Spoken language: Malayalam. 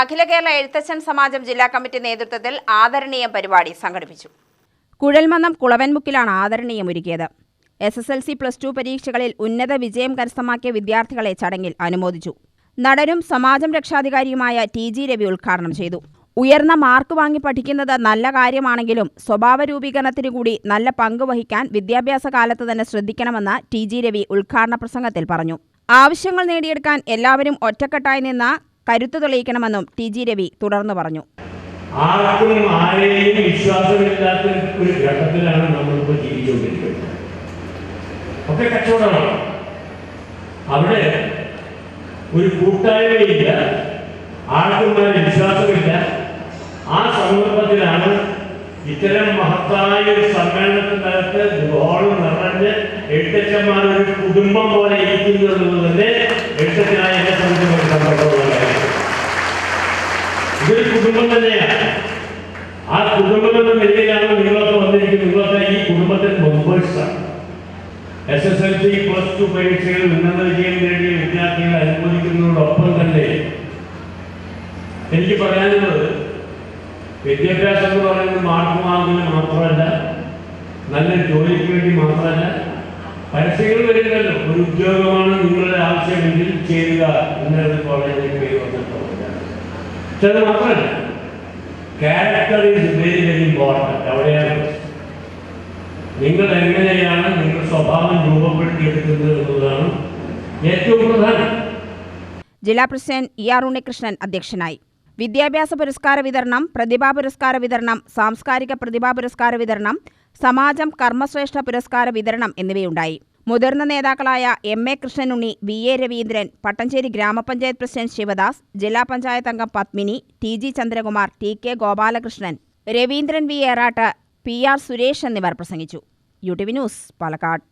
അഖില കേരള എഴുത്തച്ഛൻ സമാജം ജില്ലാ കമ്മിറ്റി നേതൃത്വത്തിൽ ആദരണീയ പരിപാടി സംഘടിപ്പിച്ചു. കുഴൽമന്നം കുളവൻമുക്കിലാണ് ആദരണീയം ഒരുക്കിയത്. S S L C plus two പരീക്ഷകളിൽ ഉന്നത വിജയം കരസ്ഥമാക്കിയ വിദ്യാർത്ഥികളെ ചടങ്ങിൽ അനുമോദിച്ചു. നടനും സമാജം രക്ഷാധികാരിയുമായ ടി ജി രവി ഉദ്ഘാടനം ചെയ്തു. ഉയർന്ന മാർക്ക് വാങ്ങി പഠിക്കുന്നത് നല്ല കാര്യമാണെങ്കിലും സ്വഭാവ രൂപീകരണത്തിന് കൂടി നല്ല പങ്ക് വഹിക്കാൻ വിദ്യാഭ്യാസ കാലത്ത് തന്നെ ശ്രദ്ധിക്കണമെന്ന് ടി ജി രവി ഉദ്ഘാടന പ്രസംഗത്തിൽ പറഞ്ഞു. ആവശ്യങ്ങൾ നേടിയെടുക്കാൻ എല്ലാവരും ഒറ്റക്കെട്ടായി നിന്ന് കരുത്തു തെളിയിക്കണമെന്നും ടി ജി രവി തുടർന്നു പറഞ്ഞു. ആർക്കും ആരെയും വിശ്വാസമില്ലാത്ത ഒരു ഘട്ടത്തിലാണ് നമ്മളിപ്പോൾ ജീവിച്ചുകൊണ്ടിരിക്കുന്നത്. ഒക്കെ കച്ചവടമാണ്. അവിടെ ഒരു കൂട്ടായ്മയില്ല ആർക്കും വിശ്വാസമില്ല. ആ സന്ദർഭത്തിലാണ് ഇത്തരം മഹത്തായ ഒരു സമ്മേളനത്തിനകത്ത് ഗോളം നിറഞ്ഞ് എഴുത്തച്ഛന്മാർ ഒരു കുടുംബം പോലെ ഇരിക്കുന്നത് തന്നെ ഇതൊരു കുടുംബം തന്നെയാണ് ആ കുടുംബം എന്ന നിലയിലാണ് നിങ്ങളൊക്കെ വന്നിരിക്കുന്നത് നിങ്ങളൊക്കെ ഈ കുടുംബത്തിൽ മെമ്പേഴ്സാണ് S S L C plus two പരീക്ഷയിൽ ഉന്നത വിജയം നേടിയ വിദ്യാർത്ഥികളെ അനുമോദിക്കുന്നതോടൊപ്പം തന്നെ എനിക്ക് പറയാനുള്ളത് വിദ്യാഭ്യാസം എന്ന് പറയുന്നത് മാർക്ക് വാങ്ങുന്നതിന് മാത്രമല്ല നല്ലൊരു ജോലിക്ക് വേണ്ടി മാത്രമല്ല പരസ്യങ്ങൾ വരുന്നല്ലോ ഒരു ഉദ്യോഗമാണ് നിങ്ങളുടെ ആവശ്യമെങ്കിൽ ചേരുക എന്നത് കോളേജിലേക്ക് അത് മാത്രമല്ല. Character is very very important അവിടെയാണ്. നിങ്ങൾ എങ്ങനെയാണ് നിങ്ങളുടെ സ്വഭാവം രൂപപ്പെടുത്തിയെടുക്കുന്നത് എന്നുള്ളതാണ് ഏറ്റവും പ്രധാനം. ജില്ലാ പ്രസിഡന്റ് ഇ ആർ ഉണ്ണികൃഷ്ണൻ അധ്യക്ഷനായി. വിദ്യാഭ്യാസ പുരസ്കാര വിതരണം പ്രതിഭാ പുരസ്കാര വിതരണം സാംസ്കാരിക പ്രതിഭാ പുരസ്കാര വിതരണം സമാജം കർമ്മശ്രേഷ്ഠ പുരസ്കാര വിതരണം എന്നിവയുണ്ടായി. മുതിർന്ന നേതാക്കളായ M A Krishnanunni V A Raveendran Pattancheri grama panchayat president Sivadas ജില്ലാ പഞ്ചായത്ത് അംഗം Padmini T G Chandrakumar T K Gopalakrishnan Raveendran V Eratt P R Suresh എന്നിവർ പ്രസംഗിച്ചു. U T V news Palakkad.